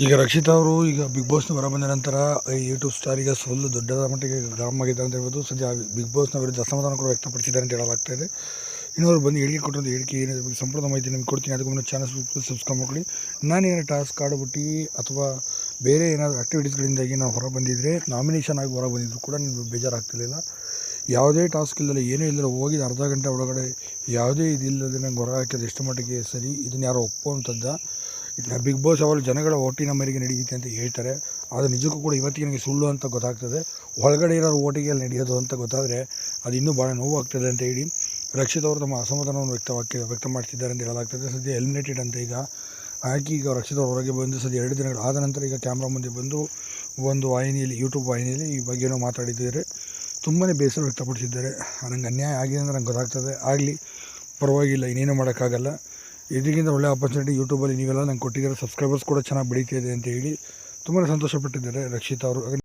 ಈಗ ರಕ್ಷಿತ್ ಅವರು ಈಗ ಬಿಗ್ ಬಾಸ್ನ ಹೊರ ಬಂದ ನಂತರ ಯೂಟ್ಯೂಬ್ ಸ್ಟಾರ್ ಈಗ ಫುಲ್ ದೊಡ್ಡದಾದ ಮಟ್ಟಿಗೆ ಗ್ರಾಮ ಆಗಿದ್ದಾರೆ ಅಂತ ಹೇಳ್ಬೋದು. ಸದ್ಯ ಬಿಗ್ ಬಾಸ್ನ ವಿರುದ್ಧ ಅಸಮಾಧಾನ ಕೂಡ ವ್ಯಕ್ತಪಡಿಸಿದ್ದಾರೆ ಅಂತ ಹೇಳಲಾಗ್ತಾ ಇದೆ. ಇನ್ನು ಅವ್ರು ಬಂದು ಹೇಳಿಕೆ ಕೊಟ್ಟಿರೋದು ಹೇಳಿಕೆ ಏನಿದೆ ಬಗ್ಗೆ ಸಂಪೂರ್ಣ ಮಾಹಿತಿ ನಿಮ್ಗೆ ಕೊಡ್ತೀನಿ. ಅದಕ್ಕೆ ಮುನ್ನ ಚಾನಲ್ ಸಬ್ಸ್ಕ್ರೈಬ್ ಮಾಡ್ಕೊಳ್ಳಿ. ನಾನೇನು ಟಾಸ್ಕ್ ಆಡ್ಬಿಟ್ಟು ಅಥವಾ ಬೇರೆ ಏನಾದರೂ ಆ್ಯಕ್ಟಿವಿಟೀಸ್ಗಳಿಂದಾಗಿ ನಾವು ಹೊರ ಬಂದಿದ್ದರೆ ನಾಮಿನೇಷನ್ ಆಗಿ ಹೊರ ಬಂದಿದ್ರು ಕೂಡ ನಿಮ್ಗೆ ಬೇಜಾರಾಗ್ತಿರಲಿಲ್ಲ. ಯಾವುದೇ ಟಾಸ್ಕ್ ಇಲ್ಲದೆ ಏನೂ ಇಲ್ಲದೆ ಹೋಗಿ ಅರ್ಧ ಗಂಟೆ ಒಳಗಡೆ ಯಾವುದೇ ಇದಿಲ್ಲದೆ ನಂಗೆ ಹೊರ ಹಾಕಿದ್ರೆ ಎಷ್ಟು ಮಟ್ಟಿಗೆ ಸರಿ, ಇದನ್ನು ಯಾರೋ ಒಪ್ಪುವಂಥದ್ದ? ಇದನ್ನ ಬಿಗ್ ಬಾಸ್ ಅವರು ಜನಗಳ ಓಟಿನ ಮೇರೆಗೆ ನಡೆಯುತ್ತೆ ಅಂತ ಹೇಳ್ತಾರೆ. ಆದರೆ ನಿಜಕ್ಕೂ ಕೂಡ ಇವತ್ತಿಗೆ ನನಗೆ ಸುಳ್ಳು ಅಂತ ಗೊತ್ತಾಗ್ತದೆ. ಒಳಗಡೆ ಇರೋರು ಓಟಿಗೆ ನಡೆಯೋದು ಅಂತ ಗೊತ್ತಾದರೆ ಅದು ಇನ್ನೂ ಭಾಳ ನೋವಾಗ್ತದೆ ಅಂತ ಹೇಳಿ ರಕ್ಷಿತ್ ಅವರು ತಮ್ಮ ಅಸಮಾಧಾನವನ್ನು ವ್ಯಕ್ತವಾಗಿ ವ್ಯಕ್ತ ಮಾಡ್ತಿದ್ದಾರೆ ಅಂತ ಹೇಳಲಾಗ್ತದೆ. ಸದ್ಯ ಎಲಿಮಿನೇಟೆಡ್ ಅಂತ ಈಗ. ಹಾಕಿ ಈಗ ರಕ್ಷಿತ್ ಹೊರಗೆ ಬಂದು ಸದ್ಯ ಎರಡು ದಿನಗಳು ಆದ ನಂತರ ಈಗ ಕ್ಯಾಮ್ರಾ ಮುಂದೆ ಬಂದು ಒಂದು ವಾಹಿನಿಯಲ್ಲಿ ಯೂಟ್ಯೂಬ್ ವಾಹಿನಿಯಲ್ಲಿ ಈ ಬಗ್ಗೆ ಏನೋ ಮಾತಾಡಿದ್ದಾರೆ. ತುಂಬಾ ಬೇಸರ ವ್ಯಕ್ತಪಡಿಸಿದ್ದಾರೆ. ನನಗೆ ಅನ್ಯಾಯ ಆಗಿದೆ ಅಂತ ನಂಗೆ ಗೊತ್ತಾಗ್ತದೆ. ಆಗಲಿ, ಪರವಾಗಿಲ್ಲ, ಇನ್ನೇನು ಮಾಡೋಕ್ಕಾಗಲ್ಲ. ಇದಕ್ಕಿಂತ ಒಳ್ಳೆ ಆಪರ್ಚುನಿಟಿ ಯೂಟ್ಯೂಬಲ್ಲಿ ನೀವೆಲ್ಲ ನಂಗೆ ಕೊಟ್ಟಿದ್ದಾರೆ. ಸಬ್ಸ್ಕ್ರೈಬರ್ಸ್ ಕೂಡ ಚೆನ್ನಾಗಿ ಬೆಳೀತಿದೆ ಅಂತ ಹೇಳಿ ತುಂಬಾ ಸಂತೋಷಪಟ್ಟಿದ್ದಾರೆ ರಕ್ಷಿತ್ ಅವರು.